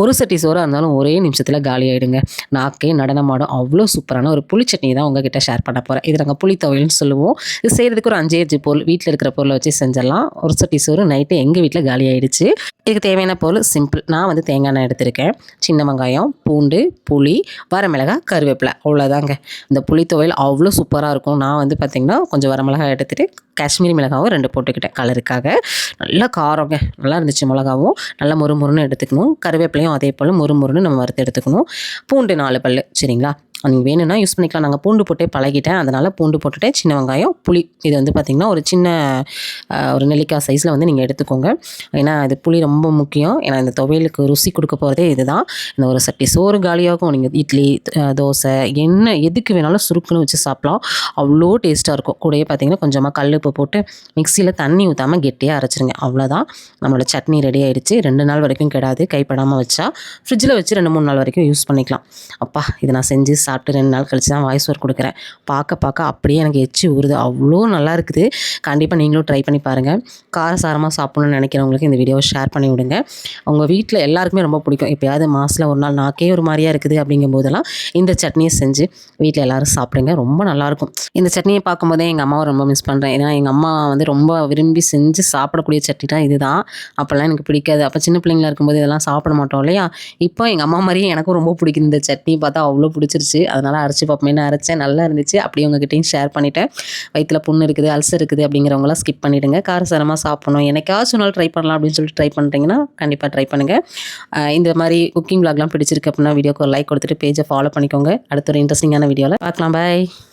ஒரு சட்டி சோறாக இருந்தாலும் ஒரே நிமிஷத்தில் காலி ஆகிடுங்க நாக்கே நடனமாடும். அவ்வளோ சூப்பரான ஒரு புளி சட்னி தான் உங்ககிட்ட ஷேர் பண்ண போகிறேன் இது நாங்கள் புளி துவையல்னு சொல்லுவோம். இது செய்கிறதுக்கு ஒரு அஞ்சு அஞ்சு பொருள் வீட்டில் இருக்கிற பொருளை வச்சு செஞ்சிடலாம். ஒரு சட்டி சோறு நைட்டு எங்கள் வீட்டில் காலி ஆகிடுச்சு இதுக்கு தேவையான பொருள் சிம்பிள் நான் வந்து தேங்காய் எண்ணெய் எடுத்திருக்கேன். சின்ன வெங்காயம் பூண்டு புளி வரமிளகாய் கருவேப்பிலை. அவ்வளோதாங்க. இந்த புளி துவையல் அவ்வளோ சூப்பராக இருக்கும். நான் வந்து பார்த்திங்கன்னா கொஞ்சம் வரமிளகாய் எடுத்துகிட்டு காஷ்மீரி மிளகாவும் ரெண்டு போட்டுக்கிட்டேன் கலருக்காக நல்லா காரங்க. நல்லா இருந்துச்சு மிளகாவும். நல்லா மொறு மொறுன்னு எடுத்துக்கணும். கருவேப்பிலையும் அதே போல் மொறு மொறுன்னு நம்ம வறுத்து எடுத்துக்கணும். பூண்டு நாலு பல் சரிங்களா? நீங்கள் வேணும்னா யூஸ் பண்ணிக்கலாம். நாங்கள் பூண்டு போட்டே பழகிட்டேன். அதனால் பூண்டு போட்டுட்டேன் சின்ன வெங்காயம் புளி. இது வந்து பார்த்திங்கன்னா ஒரு சின்ன ஒரு நெல்லிக்காய் சைஸில் வந்து நீங்கள் எடுத்துக்கோங்க. ஏன்னா இது புளி ரொம்ப முக்கியம். ஏன்னா இந்த துவையலுக்கு ருசி கொடுக்க போகிறதே இதுதான். இந்த ஒரு சட்டி சோறு காலியாகும். நீங்கள் இட்லி தோசை என்ன எதுக்கு வேணாலும் சுருக்குன்னு வச்சு சாப்பிட்லாம். அவ்வளோ டேஸ்ட்டாக இருக்கும். கூடயே பார்த்தீங்கன்னா கொஞ்சமாக கல் உப்பு போட்டு மிக்சியில் தண்ணி ஊற்றாமல் கெட்டியாக அரைச்சிருங்க. அவ்வளோதான் நம்மளோட சட்னி ரெடி ஆகிடுச்சு ரெண்டு நாள் வரைக்கும் கெடாது. கைப்படாமல் வச்சா ஃப்ரிட்ஜில் வச்சு ரெண்டு மூணு நாள் வரைக்கும் யூஸ் பண்ணிக்கலாம். அப்பா இதை நான் செஞ்சு சாப்பிட்டு ரெண்டு நாள் கழிச்சு தான் வாய்ஸ் ஒர்க் கொடுக்குறேன். பார்க்க பார்க்க அப்படியே எனக்கு எச்சி ஊறுது. அவ்வளோ நல்லா இருக்குது. கண்டிப்பாக நீங்களும் ட்ரை பண்ணி பாருங்கள் காரசாரமாக சாப்பிட்ணுன்னு நினைக்கிறவங்களுக்கு இந்த வீடியோவை ஷேர் பண்ணி விடுங்க. உங்கள் வீட்டில் எல்லாருக்குமே ரொம்ப பிடிக்கும். எப்பயாவது மாதத்தில் ஒரு நாள் நாக்கே ஒரு மாதிரியாக இருக்குது அப்படிங்கும் போதெல்லாம் இந்த சட்னியை செஞ்சு வீட்டில் எல்லோரும் சாப்பிடுங்க. ரொம்ப நல்லாயிருக்கும் இந்த சட்னியை பார்க்கும்போதே எங்கள் அம்மாவை ரொம்ப மிஸ் பண்ணுறேன் ஏன்னா எங்கள் அம்மா வந்து ரொம்ப விரும்பி செஞ்சு சாப்பிடக்கூடிய சட்னி தான் இதுதான். அப்போல்லாம் எனக்கு பிடிக்காது. அப்போ சின்ன பிள்ளைங்களா இருக்கும்போது இதெல்லாம் சாப்பிட மாட்டோம் இல்லையா? இப்போ எங்கள் அம்மா மாதிரியே எனக்கும் ரொம்ப பிடிக்குது. இந்த சட்னி பார்த்தா அவ்வளோ பிடிச்சிருச்சு. அதனால் அரைச்சி பார்ப்போமேனு அரைச்சேன். நல்லா இருந்துச்சு. அப்படியே உங்ககிட்டையும் ஷேர் பண்ணிட்டேன். வயிற்றில் புண்ணு இருக்குது அல்சர் இருக்குது அப்படிங்கிறவங்களாம் ஸ்கிப் பண்ணிவிடுங்க காரசாரமாக சாப்பிடணும். என்னைக்காச்சும் நாள் ட்ரை பண்ணலாம் அப்படின்னு சொல்லிட்டு ட்ரை பண்ணுறீங்கன்னா கண்டிப்பாக ட்ரை பண்ணுங்கள் இந்த மாதிரி குக்கிங் விளாக்லாம் பிடிச்சிருக்கு அப்படின்னா வீடியோக்கு ஒரு லைக் கொடுத்துட்டு பேஜை ஃபாலோ பண்ணிக்கோங்க. அடுத்த ஒரு இன்ட்ரெஸ்டிங்கான வீடியோவில் பார்க்கலாம். பாய்